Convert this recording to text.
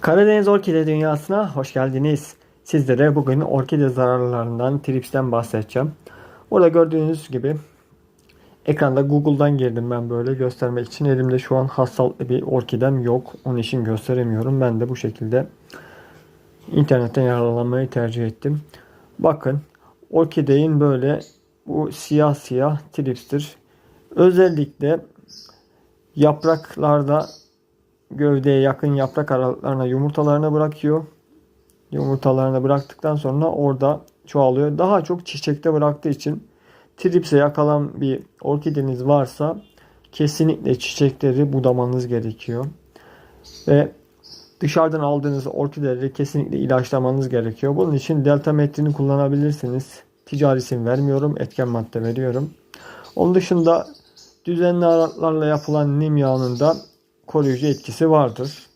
Karadeniz Orkide Dünyası'na hoş geldiniz. Sizlere bugün orkide zararlarından, tripsten bahsedeceğim. Burada gördüğünüz gibi ekranda Google'dan girdim ben böyle göstermek için. Elimde şu an hastalıklı bir orkidem yok. Onun için gösteremiyorum. Ben de bu şekilde internetten yararlanmayı tercih ettim. Bakın orkideyin böyle bu siyah siyah tripstir. Özellikle yapraklarda gövdeye yakın yaprak aralıklarına yumurtalarını bırakıyor. Yumurtalarını bıraktıktan sonra orada çoğalıyor. Daha çok çiçekte bıraktığı için tripse yakalan bir orkideniz varsa kesinlikle çiçekleri budamanız gerekiyor. Ve dışarıdan aldığınız orkideleri kesinlikle ilaçlamanız gerekiyor. Bunun için delta metrini kullanabilirsiniz. Ticari vermiyorum. Etken madde veriyorum. Onun dışında düzenli aralıklarla yapılan nim yağının da koruyucu etkisi vardır.